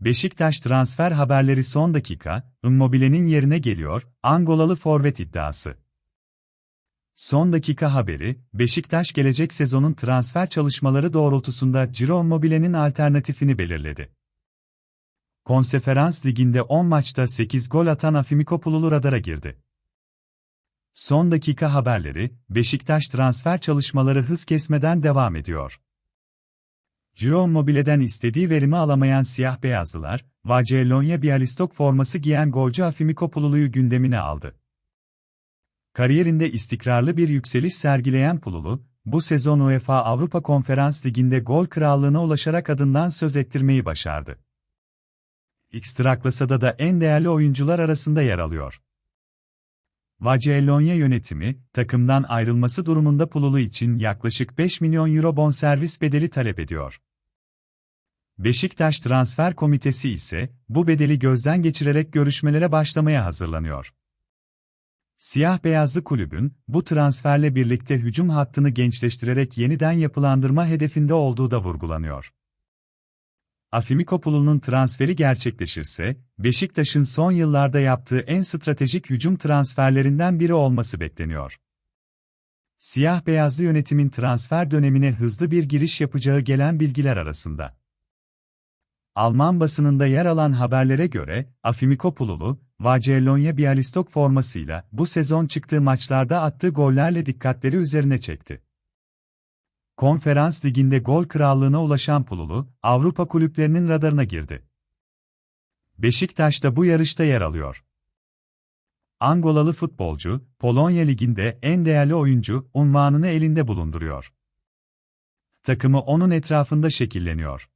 Beşiktaş transfer haberleri son dakika, Immobile'nin yerine geliyor, Angolalı forvet iddiası. Son dakika haberi, Beşiktaş gelecek sezonun transfer çalışmaları doğrultusunda Ciro Immobile'nin alternatifini belirledi. Konseferans Ligi'nde 10 maçta 8 gol atan Afimikopululu radara girdi. Son dakika haberleri, Beşiktaş transfer çalışmaları hız kesmeden devam ediyor. Ciro Immobile'den istediği verimi alamayan siyah beyazlılar, Vacelonya Bialystok forması giyen golcü Afimikopululu'yu gündemine aldı. Kariyerinde istikrarlı bir yükseliş sergileyen Pululu, bu sezon UEFA Avrupa Konferans Ligi'nde gol krallığına ulaşarak adından söz ettirmeyi başardı. Ekstraklasada da en değerli oyuncular arasında yer alıyor. Vacelonya yönetimi, takımdan ayrılması durumunda Pululu için yaklaşık 5 milyon euro bonservis bedeli talep ediyor. Beşiktaş Transfer Komitesi ise, bu bedeli gözden geçirerek görüşmelere başlamaya hazırlanıyor. Siyah beyazlı kulübün, bu transferle birlikte hücum hattını gençleştirerek yeniden yapılandırma hedefinde olduğu da vurgulanıyor. Afimikopulu'nun transferi gerçekleşirse, Beşiktaş'ın son yıllarda yaptığı en stratejik hücum transferlerinden biri olması bekleniyor. Siyah beyazlı yönetimin transfer dönemine hızlı bir giriş yapacağı gelen bilgiler arasında. Alman basınında yer alan haberlere göre, Afimikopululu, Vacelonya Bialystok formasıyla bu sezon çıktığı maçlarda attığı gollerle dikkatleri üzerine çekti. Konferans Ligi'nde gol krallığına ulaşan Pululu, Avrupa kulüplerinin radarına girdi. Beşiktaş da bu yarışta yer alıyor. Angolalı futbolcu, Polonya Ligi'nde en değerli oyuncu unvanını elinde bulunduruyor. Takımı onun etrafında şekilleniyor.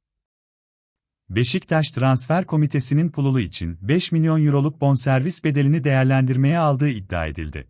Beşiktaş Transfer Komitesi'nin Pululu için 5 milyon euroluk bonservis bedelini değerlendirmeye aldığı iddia edildi.